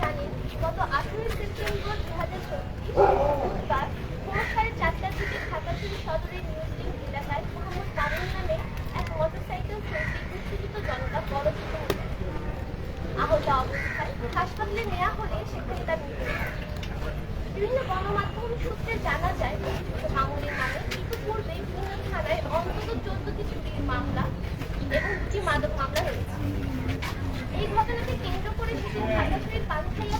জানেন গত আঠেরোই সেপ্টেম্বর দু হাজার চব্বিশ বুধবার সাড়ে চারটার খাগড়াছড়ি সদরের নিউজলিং এলাকায় মোহাম্মদ মামুন নামে এক মোটরসাইকেল চলতি উত্তেজিত জনতা অবস্থায় হাসপাতালে নেওয়া হলে সেখানে তার মৃত্যু বিভিন্ন গণমাধ্যম সূত্রে জানা যায় মামুনের নামে ইতিপূর্বে বিভিন্ন থানায় অন্তত চোদ্দটি চুরির মামলা এবং দুটি মাদক মামলা রয়েছে। এই ঘটনাকে কেন্দ্র করে সেদিন পানখাইয়া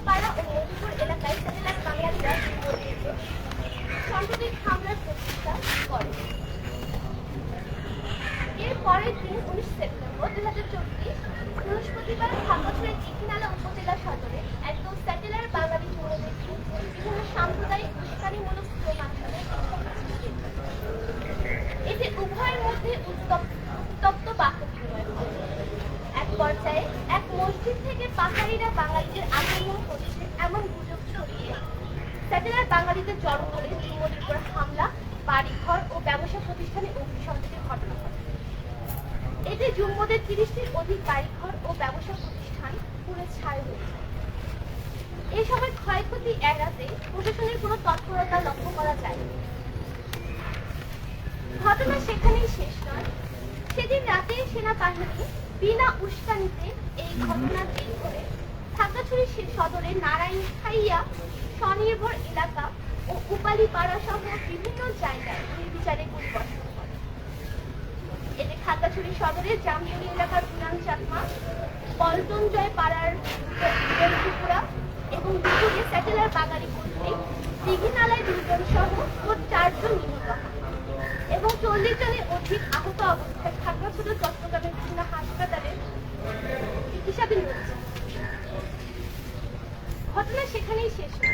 পাড়া ও মধুপুর এলাকায় স্যাটেলাইট বাংলাদেশরা সাম্প্রতিক হামলার প্রচেষ্টা করে এর দিন উনিশ সেপ্টেম্বর দু হাজার চব্বিশ বৃহস্পতিবার খাগড়াছড়ির চিকিনালা উপজেলা সদরে একদম স্যাটেলাইট বাঙালি জনগোষ্ঠী বিভিন্ন সাম্প্রদায়িক উস্কানিমূলক মাধ্যমে এতে উভয়ের মধ্যে উত্তপ্ত বাক্য বিনিময় হয় এক পর্যায়ে এক মসজিদ থেকে পাহাড়িরা বাঙালিদের আক্রমণ করছে এমন গুজব ছড়িয়ে স্যাটেলাইট বাঙালিদের জড়ো করে যুবদের উপর হামলা, বাড়িঘর ও ব্যবসা প্রতিষ্ঠানে অগ্নিসংযোগের ঘটনা ঘটে। এতে জুম্মদের তিরিশটির অধিক বাড়িঘর ও ব্যবসা প্রতিষ্ঠান পুরো ছাই হয়েছে এই সময় ক্ষয়ক্ষতি এড়াতে প্রশাসনের কোনো তৎপরতা লক্ষ্য করা যায়নি। ঘটনা সেখানেই শেষ নয়। সেদিন রাতে সেনাবাহিনী বিনা উস্কানিতে এই ঘটনা দিন করে খাগড়াছড়ি সদরে নারায়ণ খাইয়া স্বনির্ভর এলাকা ও উপালিপাড়া সহ বিভিন্ন জায়গায় নির্বিচারে পরিবর্তন করে এতে খাগড়াছড়ি সদরের জামতলী এলাকার পুরান চাকমা, পল্টন জয় পাড়ার ত্রিপুরা এবং দুপুরে স্যাটেলার বাঙালি কর্তৃক দিঘিনালায় দুজন সহ মোট চারজন নিহত এবং চল্লিশ জনের অধিক আহত অবস্থায় খাগড়াছড়ি চট্টগ্রামের বিভিন্ন হাসপাতালে চিকিৎসাধীন রয়েছে ঘটনা সেখানেই শেষ নয়।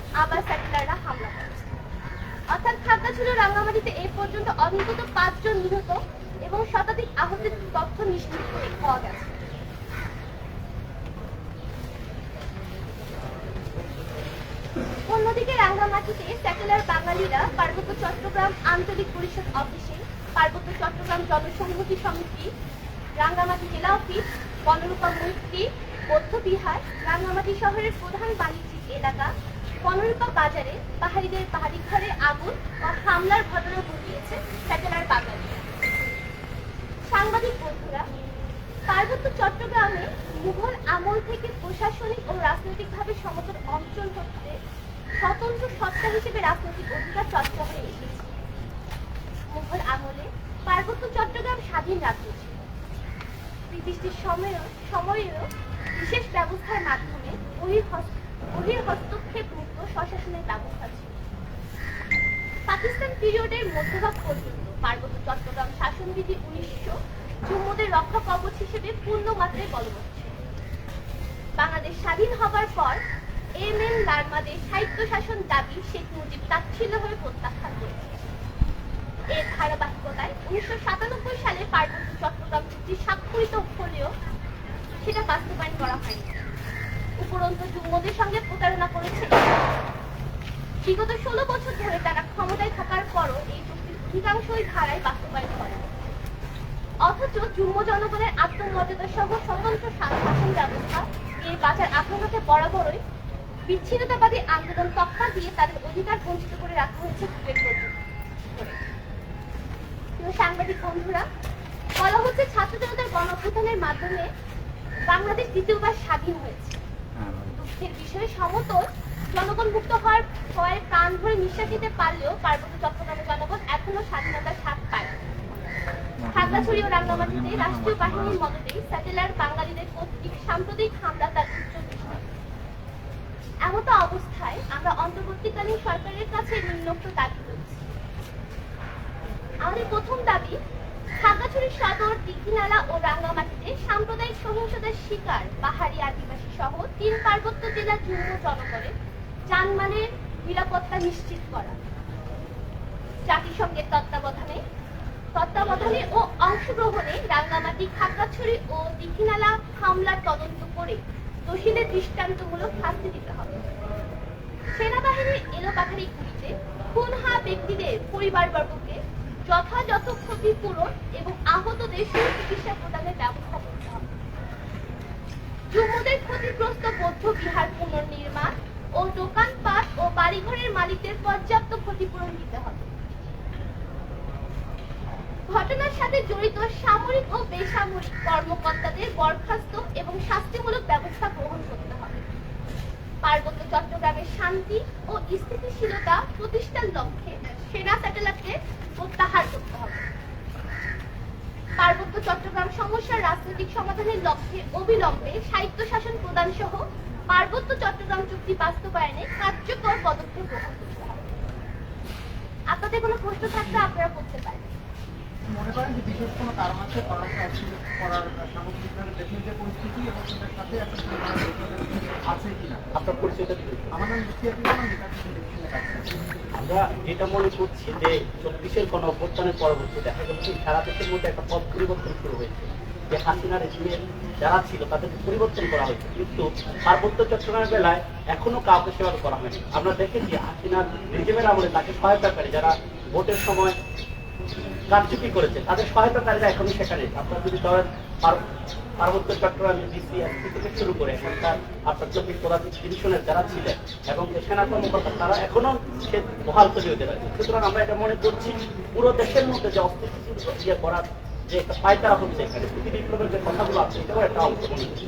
আবার স্যাটেলাররা হামলা করেছে অর্থাৎ খাগড়াছড়ি ও রাঙ্গামাটিতে এ পর্যন্ত অন্তত পাঁচজন নিহত এবং শতাধিক আহতের তথ্য নিশ্চিত করে পাওয়া গেছে। অন্যদিকে রাঙ্গামাটিতে স্যাটেলার বাঙালিরা পার্বত্য চট্টগ্রাম আঞ্চলিক পরিষদ অফিসে পার্বত্য চট্টগ্রাম জনসংহতি সমিতি রাঙ্গামাটি জেলা অফিস, বনরূপা মৈত্রী বৌদ্ধবিহার রাঙ্গামাটি শহরের প্রধান বাণিজ্যিক এলাকা বনরূপা বাজারে পাহাড়িদের পাহাড়ি ঘরে আগুন ও হামলার ঘটনা ঘটিয়েছে স্যাটেলার বাঙালিরা সাংবাদিক বন্ধুরা, পার্বত্য চট্টগ্রামে মুঘল আমল থেকে প্রশাসনিক ও রাজনৈতিকভাবে সমতল অঞ্চল হতে স্বতন্ত্র সত্তা হিসেবে রাজনৈতিক অধিকার চর্চা হয়ে এসেছে। মুঘল আমলে পার্বত্য চট্টগ্রাম স্বাধীন রাজ্য ছিল। ব্রিটিশদের সময়েও সময়েও বিশেষ ব্যবস্থার মাধ্যমে বহির্হস্ত বহির্হস্তক্ষেপ মুক্ত স্বশাসনের ব্যবস্থা ছিল। পাকিস্তান পিরিয়ডের মধ্যভাগ পর্যন্ত পার্বত্য চট্টগ্রাম শাসনবিধি উনিশশো রক্ষা কবচ হিসেবে পূর্ণ মাত্রায় বলবৎ বাংলাদেশ স্বাধীন হবার পর এম এন লার্মাদের সাহিত্য শাসন দাবি শেখ মুজিব তাচ্ছিল্যভাবে প্রত্যাখ্যান করেছে। এর ধারাবাহিকতায় উনিশশো সাতানব্বই সালে পার্বত্য চট্টগ্রাম চুক্তি স্বাক্ষরিত হলেও সেটা বাস্তবায়ন করা হয়নি। উপরন্তু যুগ্মদের সঙ্গে প্রতারণা করেছে। বিগত ষোলো বছর ধরে তারা ক্ষমতায় থাকার পরও এই চুক্তির অধিকাংশই ধারায় বাস্তবায়ন করে। অথচ যুগ্ম জনগণের আত্মমর্যাদা সহ স্বতন্ত্র শাসন ব্যবস্থা এর বাজার আক্রমণকে বরাবরই বিচ্ছিন্নতাবাদী আন্দোলন তকমা দিয়ে তাদের অধিকার বঞ্চিত করে রাখা হয়েছে সাংবাদিক বন্ধুরা, বলা হচ্ছে ছাত্র জনতার গণ মাধ্যমে বাংলাদেশ দ্বিতীয়বার স্বাধীন হয়েছে। দুঃখের বিষয়ে সমতল জনগণ মুক্ত হওয়ার ভয়ে প্রাণ ভরে নিঃশ্বাস নিতে পারলেও পার্বত্য চট্টগ্রামের জনগণ এখনও স্বাধীনতার স্বাদ পায় খাগড়াছড়ি ও রাঙ্গামাটিতে রাষ্ট্রীয় বাহিনীর স্যাটেলার বাঙালিদের কর্তৃক সাম্প্রতিক হামলা তার উচ্চ এমত অবস্থায় আমরা অন্তর্বর্তীকালীন সরকারের কাছে নিম্নোক্ত দাবি করছি। আমাদের প্রথম দাবি খাগড়াছড়ি সদর দীঘিনালা ও রাঙ্গামাটিতে সাম্প্রদায়িক সহিংসতার শিকার পাহাড়ি আদিবাসী সহ তিন পার্বত্য জেলা যানমালের নিরাপত্তা নিশ্চিত করা। জাতিসংঘের তত্ত্বাবধানে তত্ত্বাবধানে ও অংশগ্রহণে রাঙ্গামাটি, খাগড়াছড়ি ও দীঘিনালা হামলার তদন্ত করে দোষীদের দৃষ্টান্তমূলক শাস্তি দিতে হবে। সেনাবাহিনীর এলোপাথারি গুলিতে খুন ব্যক্তিদের পরিবারবর্গকে যথাযথ ক্ষতিপূরণ এবং আহতদের সুচিকিৎসা প্রদানের ব্যবস্থা করতে হবে। জুম্মুদের ক্ষতিগ্রস্ত বৌদ্ধ বিহার পুনর্নির্মাণ ও দোকানপাট ও বাড়িঘরের মালিকদের পর্যাপ্ত ক্ষতিপূরণ দিতে হবে। ঘটনার সাথে জড়িত সামরিক ও বেসামরিক কর্মকর্তাদের বরখাস্ত এবং শাস্তিমূলক ব্যবস্থা গ্রহণ করতে হবে। পার্বত্য চট্টগ্রামের শান্তি ও স্থিতিশীলতা প্রতিষ্ঠার লক্ষ্যে সেনা স্যাটেলাইটকে প্রত্যাহার করতে হবে। পার্বত্য চট্টগ্রাম সমস্যার রাজনৈতিক সমাধানের লক্ষ্যে অবিলম্বে সাহিত্য শাসন প্রদান সহ পার্বত্য চট্টগ্রাম চুক্তি বাস্তবায়নে কার্যকর পদক্ষেপ গ্রহণ করতে হবে। আপনাদের কোনো প্রশ্ন থাকলে আপনারা করতে পারেন। মনে করেন যে বিশেষ কোনো কারণ আছে করার করার সামগ্রিকভাবে দেশের যে পরিস্থিতি এবং সেটার সাথে একটা আছে কিনা আপনার পরিচয়টা। আমার নাম কাজ করছি। আমরা যেটা মনে করছি যে চব্বিশের গণ অভ্যুত্থানের পরবর্তী দেখা গেল যে সারা দেশের মধ্যে একটা পথ পরিবর্তন শুরু হয়েছে যে হাসিনা রেজিমের যারা ছিল তাদেরকে পরিবর্তন করা হয়েছে কিন্তু পার্বত্য চট্টগ্রামের বেলায় এখনও কাউকে সেভাবে করা হয়নি আমরা দেখেছি হাসিনার রেজিমের আমলে তাকে সহায়তাকারী যারা ভোটের সময় কারচুপি করেছে, তাদের সহায়তাকারীরা এখনও সেখানে আপনারা যদি ধরেন পার্বত্য চট্টগ্রামে ডিসি এসপি থেকে শুরু করে এখানকার আপনার চব্বিশ পদাতিক ডিভিশনের যারা ছিলেন এবং সেনা কর্মকর্তা, তারা এখনও সে বহাল তৈরি হতে পারে সুতরাং আমরা এটা মনে করছি, পুরো দেশের মধ্যে যে অস্থিতিশীল ইয়ে করার যে একটা পায়তারা হচ্ছে এখানে প্রতি বিপ্লবের যে কথাগুলো আছে, এটাও একটা অংশ মনে করছি।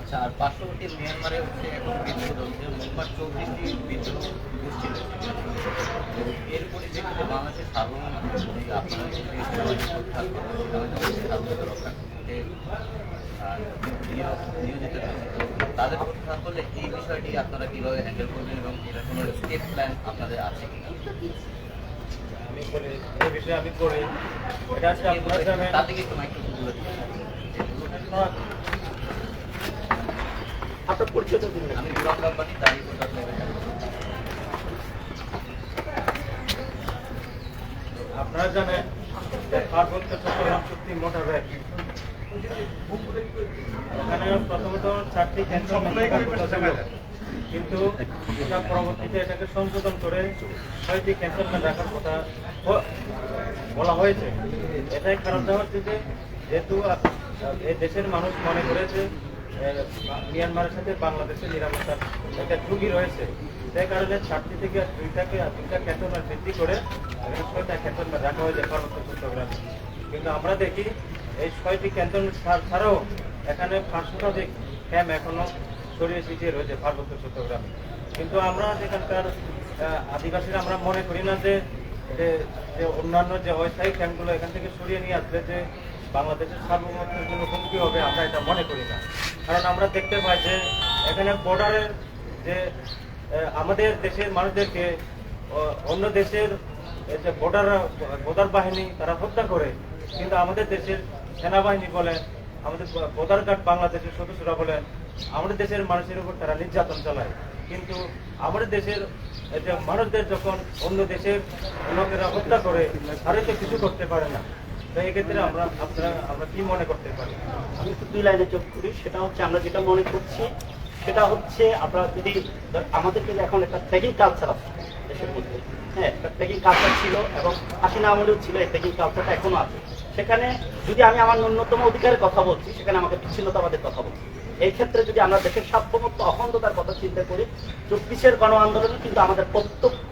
আচ্ছা আর পার্শ্ববর্তী মিয়ানমারে হচ্ছে এখন বিদ্রোহ চলছে। মোটমাট চৌত্রিশটি বিদ্রোহ এর পরিপ্রেক্ষিতে বাংলাদেশের সার্বভৌম আপনারা রক্ষা করতে নিয়োজিত তাদের প্রত্যাহার করলে এই বিষয়টি আপনারা কীভাবে হ্যান্ডেল করবেন এবং এটা কোনো স্টেপ প্ল্যান আপনাদের আছে কিনা? আমি বলি এই বিষয়ে আমি করি। এটা হচ্ছে আপনার জানেন তার দিকে একটু মাইক্রোফোন আপনার পরিচয়টা দিন আমি ব্লক রাব্বানি দাঁড়িয়ে আপনারা জানেন যে পার্বত্য চট্টগ্রাম চুক্তি মোটাবেক এখানে প্রথমত চারটি কিন্তু এটা পরবর্তীতে এটাকে সংশোধন করে ছয়টি ক্যান্টনমেন্ট রাখার কথা বলা হয়েছে। এটাই কারণটা হচ্ছে যে যেহেতু এই দেশের মানুষ মনে করেছে মিয়ানমারের সাথে বাংলাদেশের নিরাপত্তার একটা ঝুঁকি রয়েছে। সেই কারণে চারটি থেকে দুইটাকে দুইটা ক্যান্টনমেন্ট বৃদ্ধি করে রাখা হয়েছে, পার্বত্য চট্টগ্রামে। কিন্তু আমরা দেখি এই ছয়টি ক্যান্টনমেন্ট ছাড়াও এখানে পাঁচ শতাধিক ক্যাম্প এখনও ছড়িয়ে ছিটিয়ে রয়েছে পার্বত্য চট্টগ্রামে। কিন্তু আমরা যেখানকার আদিবাসীরা আমরা মনে করি না যে, যে- যে অন্যান্য যে অস্থায়ী ক্যাম্পগুলো এখান থেকে সরিয়ে নিয়ে আসলে যে বাংলাদেশের সার্বভৌমত্বের জন্য হুমকি হবে, আমরা এটা মনে করি না। কারণ আমরা দেখতে পাই যে এখানে বর্ডারের যে আমাদের দেশের মানুষদেরকে অন্য দেশের এই যে বর্ডার বর্ডার বাহিনী, তারা হত্যা করে। কিন্তু আমাদের দেশের সেনাবাহিনী বলেন, আমাদের বর্ডার গার্ড বাংলাদেশের সদস্যরা বলেন, আমাদের দেশের মানুষের উপর তারা নির্যাতন চালায়। কিন্তু আমাদের দেশের যে মানুষদের যখন অন্য দেশের লোকেরা হত্যা করে তারা তো কিছু করতে পারে না। তো এক্ষেত্রে আমরা, আপনারা, আমরা কি মনে করতে পারি? আমি একটু দুই লাইনে যোগ করি। সেটা হচ্ছে, আমরা যেটা মনে করছি, সেটা হচ্ছে আমরা যদি, আমাদেরকে যে এখন একটা ট্রেকিং কালচার আছে। হ্যাঁ কালচার ছিল এবং হাসিনা আমলেও ছিল এই কালচারটা আছে। সেখানে যদি আমি আমার ন্যূনতম অধিকারের কথা বলছি, সেখানে আমাকে বিচ্ছিন্নতাবাদের কথা বলছি। এই ক্ষেত্রে যদি আমরা দেশের অখণ্ডতার কথা চিন্তা করি, চব্বিশের গণ আন্দোলনে কিন্তু আমাদের প্রত্যক্ষ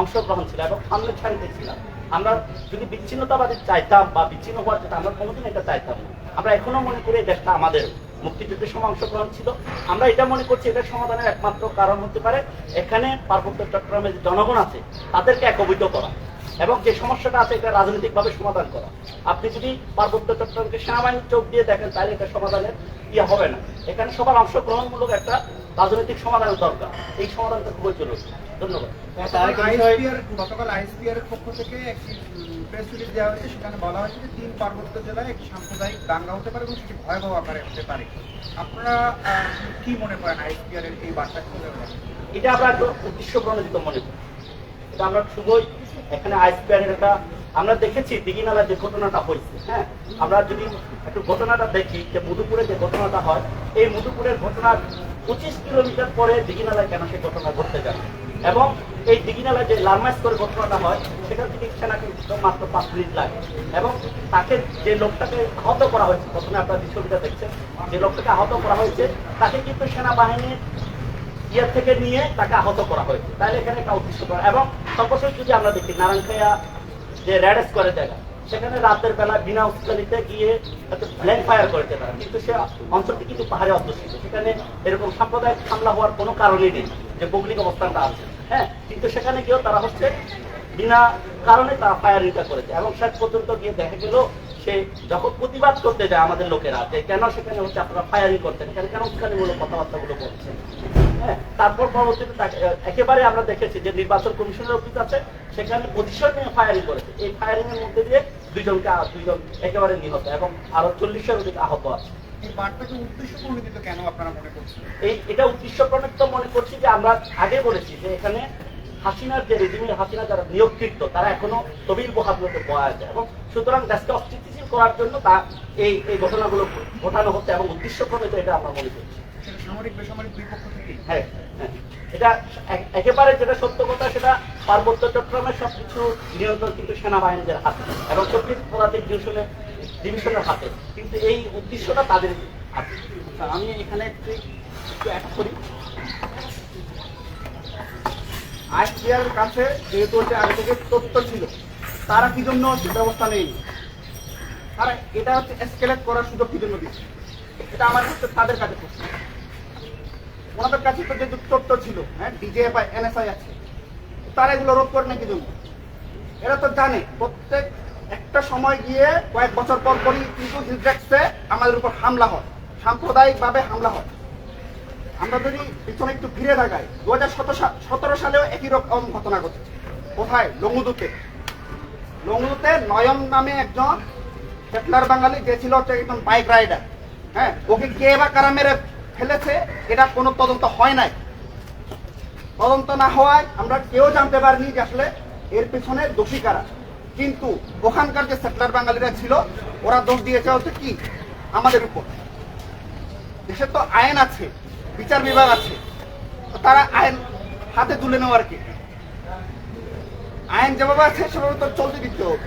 অংশগ্রহণ ছিল এবং সামনে ছাড়িতে ছিলাম আমরা যদি বিচ্ছিন্নতাবাদী চাইতাম বা বিচ্ছিন্ন হওয়ার যেটা আমরা কোনোদিন এটা চাইতাম না। আমরা এখনও মনে করি দেশটা আমাদের মুক্তিযুদ্ধের সময় অংশগ্রহণ ছিল। আমরা এটা মনে করছি এটার সমাধানের একমাত্র কারণ হতে পারে। এখানে পার্বত্য চট্টগ্রামের যে জনগণ আছে তাদেরকে একবিত করা এবং যে সমস্যাটা আছে এটা রাজনৈতিকভাবে সমাধান করা। আপনি যদি পার্বত্য চট্টগ্রামকে সেনাবাহিনীর চোখ দিয়ে দেখেন তাহলে এটা সমাধানের ইয়ে হবে না। এখানে সবার অংশগ্রহণমূলক একটা রাজনৈতিক সমাধানের দরকার। এই সমাধানটা খুবই জরুরি। ধন্যবাদ। গতকাল আইএসপিআর এর পক্ষ থেকে প্রেস রিলিজ দেওয়া হয়েছে, সেখানে বলা হয়েছে যে তিন পার্বত্য জেলায় একটি সাম্প্রদায়িক দাঙ্গা হতে পারে এবং সেটি ভয়াবহ আকারে হতে পারে। আপনারা কি মনে করেন এর এই বার্তা এটা আমরা উদ্দেশ্য প্রণোদিত মনে করি। এটা আমরা শুভই এখানে আইসপিআরের একটা আমরা দেখেছি দিঘিনালা যে ঘটনাটা হয়েছে হ্যাঁ? আমরা যদি একটু ঘটনাটা দেখি, যে মধুপুরে যে ঘটনাটা হয়, এই মধুপুরের ঘটনার পঁচিশ কিলোমিটার পরে দিঘিনালায় কেন সেই ঘটনা ঘটতে যায় এবং এই দিঘিনালা যে লারমাইজ করে ঘটনাটা হয় সেখান থেকে সেনাকে মাত্র পাঁচ মিনিট লাগে। এবং তাকে যে লোকটাকে আহত করা হয়েছে, প্রথমে আপনার যে ছবিটা দেখছেন, যে লোকটাকে আহত করা হয়েছে, তাকে কিন্তু সেনাবাহিনীর ইয়ার থেকে নিয়ে তাকে আহত করা হয়েছে। তাহলে এখানে একটা উদ্দেশ্য করা এবং সর্বশেষ যদি আমরা দেখি নারায়ণখাইয়া যে র্যাডেস করে জায়গা সেখানে রাতের বেলা বিনা উস্কানিতে গিয়ে ব্ল্যাঙ্ক ফায়ার করেছে তারা কিন্তু সে অঞ্চলটি কিন্তু পাহাড়ে অধ্যুষিত। সেখানে এরকম সাম্প্রদায়িক হামলা হওয়ার কোনো কারণই নেই, যে ভৌগোলিক অবস্থানটা আছে। হ্যাঁ কিন্তু সেখানে গিয়েও তারা হচ্ছে বিনা কারণে তারা ফায়ারিংটা করেছে। এবং শেষ পর্যন্ত গিয়ে দেখা গেল সে যখন প্রতিবাদ করতে যায় আমাদের লোকেরা যে কেন সেখানে হচ্ছে আপনারা ফায়ারিং করতেন কেন কেন উস্কানিমূলক কথাবার্তাগুলো বলছেন? হ্যাঁ তারপর পরবর্তীতে তাকে- একেবারে আমরা দেখেছি যে নির্বাচন কমিশনের অফিস আছে সেখানে পজিশন নিয়ে ফায়ারিং করেছে। এই ফায়ারিং এর মধ্যে দিয়ে দুইজনকে দুইজন একেবারে নিহত এবং আরও চল্লিশের অধিক আহত আছে। উদ্দেশ্য কেন আপনারা মনে করছেন? এই এটা উদ্দেশ্য প্রণীত মনে করছি যে আমরা আগে বলেছি যে এখানে হাসিনার যে রেজিমের হাসিনা যারা নিয়োগকৃত তারা এখনও তবিল বহাদুরতে বয়া আছে এবং সুতরাং দেশকে অস্থিতিশীল করার জন্য তা এই এই ঘটনাগুলো ঘটানো হচ্ছে এবং উদ্দেশ্য প্রণীত এটা আমরা মনে করছি। সামরিক বেসামরিক দুই পক্ষ থেকেই? হ্যাঁ হ্যাঁ। এটা একেবারে যেটা সত্য কথা সেটা পার্বত্য চট্টগ্রামের সবকিছু নিয়ন্ত্রণ কিন্তু সেনাবাহিনীদের হাতে এবং চব্বিশ পদাতিক ডিভিশনের ডিভিশনের হাতে। কিন্তু এই উদ্দেশ্যটা তাদের আচ্ছা, আমি এখানে একটু একটু অ্যাড করি। আইসপিআর কাছে যেহেতু হচ্ছে আগে থেকে তথ্য ছিল, তারা কি জন্য হচ্ছে ব্যবস্থা নেই তারা এটা হচ্ছে এসকেলেট করার সুযোগ কি জন্য দিচ্ছে এটা আমার কাছে তাদের কাছে প্রশ্ন। ওনাদের কাছে তো যে তথ্য ছিল হ্যাঁ ডিজে বা এনএসআই আছে, তারা এগুলো রোধ করে না কি জন্য? এরা তো জানে, প্রত্যেক একটা সময় গিয়ে কয়েক বছর পর পরই কিন্তু হিজরাক্সে আমাদের উপর হামলা হয়, সাম্প্রদায়িকভাবে হামলা হয়। আমরা যদি পিছনে একটু ফিরে তাকাই দু হাজার সতেরো সালেও একই রকম ঘটনা ঘটেছে কোথায়? লঙ্গুদুতে লঙ্গুদুতে নয়ন নামে একজন সেটলার বাঙালি, যে ছিল হচ্ছে একজন বাইক রাইডার। হ্যাঁ ওকে কে বা কারা মেরে ফেলেছে, এটা কোনো তদন্ত হয় নাই। তদন্ত না হওয়ায় আমরা কেউ জানতে পারিনি যে আসলে এর পেছনে দোষী কারা। কিন্তু ওখানকার যে সেটলার বাঙালিরা ছিল, ওরা দোষ দিয়েছে হচ্ছে কি? আমাদের উপর। দেশে তো আইন আছে। বিচার বিভাগ আছে। তারা আইন হাতে তুলে নেওয়ার কি? আইন যেভাবে আছে, সেভাবে তো চলতে দিতে হবে।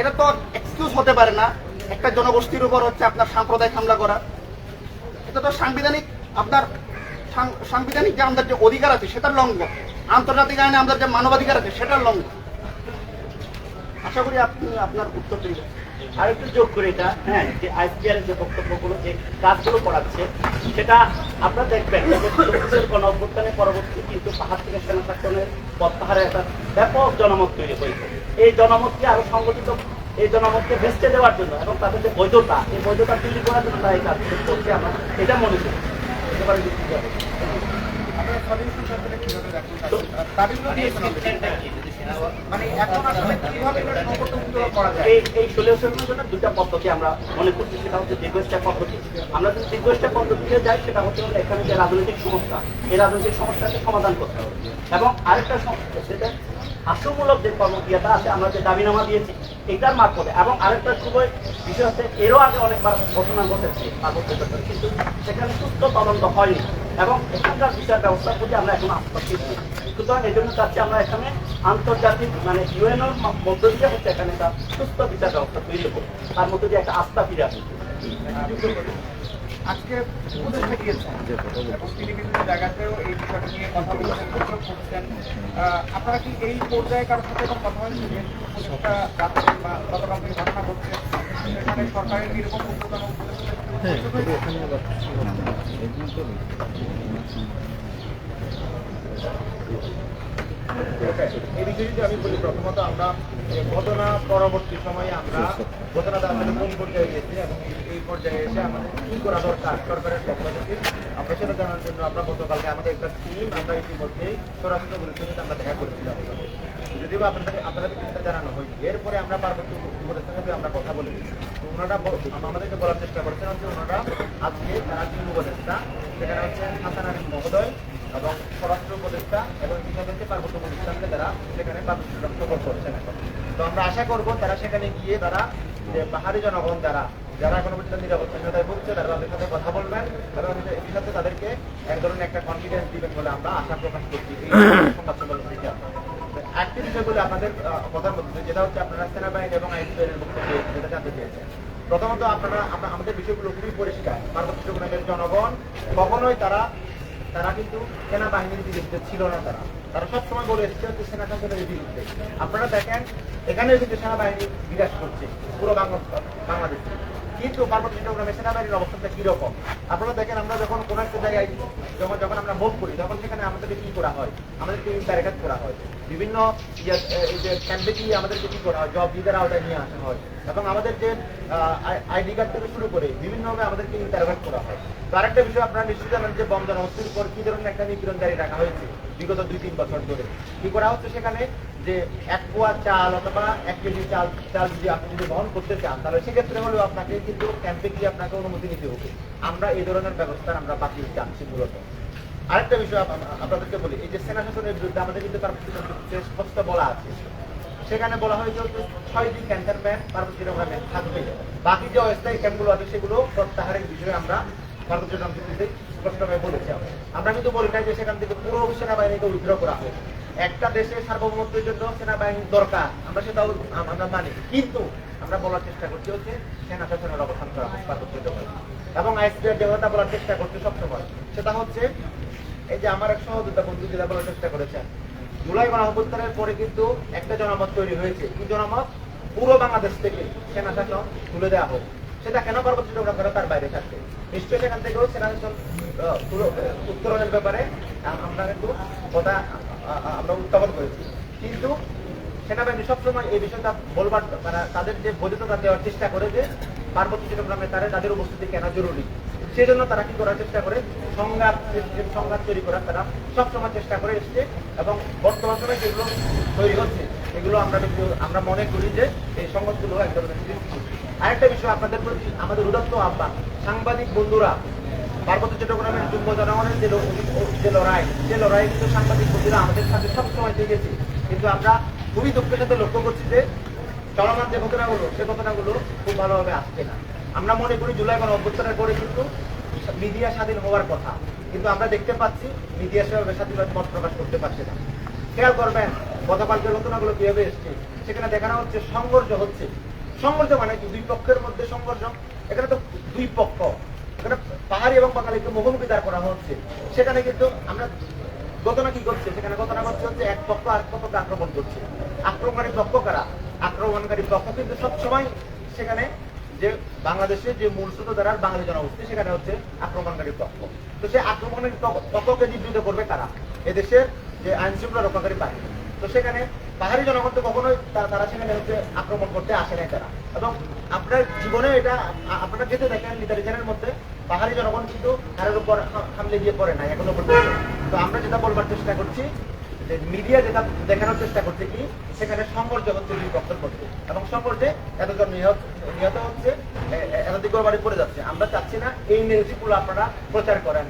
এটা তো এক্সকিউজ হতে পারে না। একটা জনগোষ্ঠীর উপর হচ্ছে আপনার সাম্প্রদায়িক হামলা করা। এটা তো সাংবিধানিক, আপনার সাংবিধানিক যে আমাদের যে অধিকার আছে, সেটার লঙ্ঘন। আন্তর্জাতিক আইনে আমাদের যে মানবাধিকার আছে, সেটার লঙ্ঘন। আশা করি আপনি আপনার উত্তর দিবেন। আর একটু যোগ করে এটা হ্যাঁ যে আইসিআর যে বক্তব্যগুলো যে কাজগুলো করাচ্ছে সেটা আপনারা দেখবেন গণ অভ্যুত্থানের পরবর্তী কিন্তু পাহাড় থেকে সেনা শাসনের প্রত্যাহারে একটা ব্যাপক জনমত তৈরি হয়েছে। এই জনমতকে আরও সংগঠিত এই জনমতকে ভেস্টে দেওয়ার জন্য এবং তাদের যে বৈধতা এই বৈধতা তৈরি করার জন্য তারা এই কাজগুলো করছে আমরা এটা মনে করি। একেবারে তাদের- মানে রাজনৈতিক সমস্যা রাজনৈতিক সমস্যাকে সমাধান করতে হবে। এবং আরেকটা সমস্যা সেটা হাস্যমূলক যে কর্মক্রিয়াটা আছে, আমরা যে দাবিনামা দিয়েছি, এটার মারফতে এবং আরেকটা খুবই বিষয় হচ্ছে, এরও আগে অনেকবার ঘটনা ঘটেছে কিন্তু সেখানে সুস্থ তদন্ত হয়নি। এবং এখানকার বিচার ব্যবস্থার প্রতি আমরা এখন আস্থা সুতরাং এই জন্য চাচ্ছি আমরা এখানে আন্তর্জাতিক মানে ইউএনওর মধ্য দিয়ে হচ্ছে এখানে একটা সুস্থ বিচার ব্যবস্থা তৈরি করব। তার মধ্যে দিয়ে একটা আস্থা ফিরে আসবে আজকে উপদেষ্টা গিয়েছেন এবং তিনি বিভিন্ন জায়গাতেও এই বিষয়টা নিয়ে কথা বলেছেন করছেন। আপনারা কি এই পর্যায়ে কারোর সাথে এখন কথা হয়েছে উপদেষ্টা বা গতকাল থেকে ঘটনা ঘটছে? সেখানে সরকারের এরকম উদ্যোগ এই বিষয়ে যদি আমি বলি প্রথমত আমরা ঘটনা পরবর্তী সময়ে আমরা ঘটনাটা আমাদের কোন পর্যায়ে গেছে এবং এই- এই পর্যায়ে এসে আমাদের কি করা দরকার সরকারের পক্ষ থেকে আমরা সেটা জানার জন্য আমরা গতকালকে আমাদের একটা টিম আমরা ইতিমধ্যে স্বরাষ্ট্র মন্ত্রীর সাথে আমরা দেখা করেছিলাম যদিও আপনাদের জানানো হয়নি। এরপরে আমরা পার্বত্য উপদেষ্টার সাথে আমরা কথা বলে দিচ্ছি। তো ওনারা আমাদেরকে বলার চেষ্টা করছেন যে ওনারা আজকে তারা টিম উপদেষ্টা সেখানে হচ্ছে হাসান আলী মহোদয় এবং স্বরাষ্ট্র উপদেষ্টা এবং ইতিমধ্যে তারা সেখানে তারা গিয়ে তারা পাহাড়ি জনগণ যারা যারা এখনও পর্যন্ত নিরাপত্তাহীনতায় ভুগছে তারা তাদের সাথে কথা বলবেন এবং এই সাথে তাদেরকে এক ধরনের একটা কনফিডেন্স দিবেন বলে আমরা আশা প্রকাশ করছি। যেটা হচ্ছে আপনারা সেনাবাহিনী এবং আইনসিআইনের বক্তব্য যেটা চেয়েছেন প্রথমত আপনারা আমাদের বিষয়গুলো খুবই পরিষ্কার পার্বত্য জনগণ কখনোই তারা তারা কিন্তু সেনাবাহিনীর বিরুদ্ধে ছিল না তারা তারা সবসময় বলে এসেছে হচ্ছে সেনা শাসনের বিরুদ্ধে আপনারা দেখেন এখানে কিন্তু সেনাবাহিনী বিরাজ করছে পুরো বাংলা বাংলাদেশে। কিন্তু পার্বত্য চট্টগ্রামে সেনাবাহিনীর অবস্থানটা কীরকম? আপনারা দেখেন আমরা যখন কোনো একটা জায়গায় যখন যখন আমরা মুভ করি তখন সেখানে আমাদেরকে কি করা হয়? আমাদেরকে ব্যারিকেড করা হয়। বিভিন্ন ইয়ে, যে ক্যাম্পে গিয়ে আমাদেরকে কি করা হয়? জব লিডার আওতায় নিয়ে আসা হয়। এবং আমাদের যে আইডি কার্ড থেকে শুরু করে বিভিন্নভাবে আমাদেরকে ইন্টারভেট করা হয়। তো আরেকটা বিষয় আপনারা নিশ্চয়ই জানেন যে বম জনগোষ্ঠীর উপর কি ধরনের একটা নিপীড়ন জারি রাখা হয়েছে বিগত দুই তিন বছর ধরে? কি করা হচ্ছে সেখানে? যে এক পোয়া চাল অথবা এক কেজি চাল চাল যদি আপনি যদি বহন করতে চান, তাহলে সেক্ষেত্রে হলেও আপনাকে কিন্তু ক্যাম্পে গিয়ে আপনাকে অনুমতি নিতে হবে। আমরা এই ধরনের ব্যবস্থা আমরা বাতিল চাচ্ছি মূলত। আরেকটা বিষয় আপ- আপ- আপনাদেরকে বলি, এই যে সেনা শাসনের বিরুদ্ধে আমাদের কিন্তু তার স্পষ্ট বলা আছে। সেখানে বলা হয়েছে যে ছয়টি ক্যান্সার ব্যাংক পার্বত্য চট্টগ্রামে থাকবে। বাকি যে অস্থায়ী ক্যাম্পগুলো আছে, সেগুলো প্রত্যাহারের বিষয়ে আমরা পার্বত্য চট্টগ্রাম চুক্তিতে স্পষ্টভাবে বলেছি। আমরা। কিন্তু বলি না যে সেখান থেকে পুরো সেনাবাহিনীকে উইথড্র করা হোক। একটা দেশের সার্বভৌমত্বের জন্য সেনাবাহিনীর দরকার, আমরা সেটাও আমরা মানি। কিন্তু আমরা বলার চেষ্টা করছি হচ্ছে সেনা শাসনের অবস্থান করা পার্বত্য চট্টগ্রামে এবং আইসিআর দেবতা বলার চেষ্টা করছে সবসময়, সেটা হচ্ছে এই যে আমার এক সহযোদ্ধা বন্ধু যেটা বলার চেষ্টা করেছেন জুলাই গণঅভ্যুত্থানের পরে কিন্তু একটা জনমত তৈরি হয়েছে। কি জনমত? পুরো বাংলাদেশ থেকে সেনা শাসন তুলে দেওয়া হোক। সেটা কেন পার্বত্য চট্টগ্রাম করে তার বাইরে থাকবে? নিশ্চয়ই সেখান থেকেও সেনা শাসন উত্তরণের ব্যাপারে আমরা কিন্তু কথা আমরা উত্থাপন করেছি। কিন্তু সেনাবাহিনী সবসময় এই বিষয়টা বলবার মানে তাদের যে বৈধতা দেওয়ার চেষ্টা করে যে পার্বত্য চট্টগ্রামে তারা তাদের উপস্থিতি কেন জরুরি? সেই জন্য তারা কি করার চেষ্টা করে? সংঘাত সংঘাত তৈরি করার তারা সবসময় চেষ্টা করে এসছে এবং বর্তমান সময়ে যেগুলো তৈরি হচ্ছে, এগুলো আমরা আমরা মনে করি যে এই সংঘাতগুলো এক ধরনের আরেকটা বিষয় আপনাদের প্রতি, আমাদের উদাত্ত আহ্বান। সাংবাদিক বন্ধুরা, পার্বত্য চট্টগ্রামের যুব জনগণের যে যে লড়াই যে লড়াই কিন্তু সাংবাদিক বন্ধুরা আমাদের সাথে সবসময় থেকেছে কিন্তু আমরা খুবই দুঃখের সাথে লক্ষ্য করছি যে চলমান যে ঘটনাগুলো, সে ঘটনাগুলো খুব ভালোভাবে আসছে না। আমরা মনে করি জুলাই গণ অভ্যুত্থানের পরে কিন্তু মিডিয়া স্বাধীন হওয়ার কথা। কিন্তু আমরা দেখতে পাচ্ছি মিডিয়া সেভাবে স্বাধীনভাবে মত প্রকাশ করতে পারছে না। খেয়াল করবেন, গতকালকে ঘটনাগুলো কীভাবে এসছে, সেখানে দেখানো হচ্ছে সংঘর্ষ হচ্ছে। সংঘর্ষ মানে কি? দুই পক্ষের মধ্যে সংঘর্ষ। এখানে তো দুই পক্ষ। এখানে পাহাড়ি এবং বাঙালিকে মুখোমুখি দাঁড় করা হচ্ছে। সেখানে কিন্তু আমরা ঘটনা কি করছে সেখানে ঘটনা ঘটছে হচ্ছে এক পক্ষ আর পক্ষকে আক্রমণ করছে। আক্রমণকারী পক্ষ কারা? আক্রমণকারী পক্ষ কিন্তু সবসময় সেখানে যে বাংলাদেশের যে মূল স্রোতধারার বাঙালি জনগোষ্ঠী, সেখানে হচ্ছে আক্রমণকারী পক্ষ। তো সেই আক্রমণের পক্ষকে নিবৃত করবে কারা? এদেশের যে আইন শৃঙ্খলা রক্ষাকারী বাহিনী। তো সেখানে পাহাড়ি জনগণ তো কখনোই তারা সেখানে হচ্ছে আক্রমণ করতে আসে নাই তারা। এবং আপনার জীবনে এটা আপনারা যেতে দেখেন, লিটারেচারের মধ্যে পাহাড়ি জনগণ কিন্তু তারের উপর হামলে দিয়ে পড়ে নাই, এখনও পর্যন্ত। তো আমরা যেটা বলবার চেষ্টা করছি যে মিডিয়া যেটা দেখানোর চেষ্টা করছে কি, সেখানে সংঘর্ষ হচ্ছে পক্ষের মধ্যে এবং সংঘর্ষে এতজন নিহত নিহত হচ্ছে এতদিক বাড়ি পড়ে যাচ্ছে। আমরা চাচ্ছি না এই নিউজগুলো আপনারা প্রচার করেন।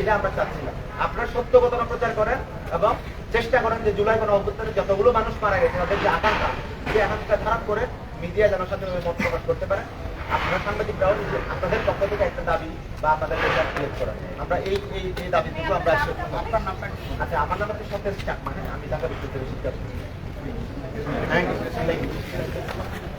এটা আমরা চাচ্ছি না। আপনারা সত্য ঘটনা প্রচার করেন এবং চেষ্টা করেন যে জুলাই গণ অভ্যুত্থানে যতগুলো মানুষ মারা গেছে, তাদের যে আকাঙ্ক্ষা, সেই আকাঙ্ক্ষা খারাপ করে মিডিয়া সাথে মত প্রকাশ করতে পারে। আপনারা সাংবাদিকরাও আপনাদের পক্ষ থেকে একটা দাবি বা আপনাদের ক্রিয়েট করা। আমরা এই এই এই দাবিটুকু আমরা আপনার নামটা আচ্ছা আমার নাম হচ্ছে সতেজ হ্যাঁ আমি ঢাকা বিশ্ববিদ্যালয়ের শিক্ষার্থী। Thank you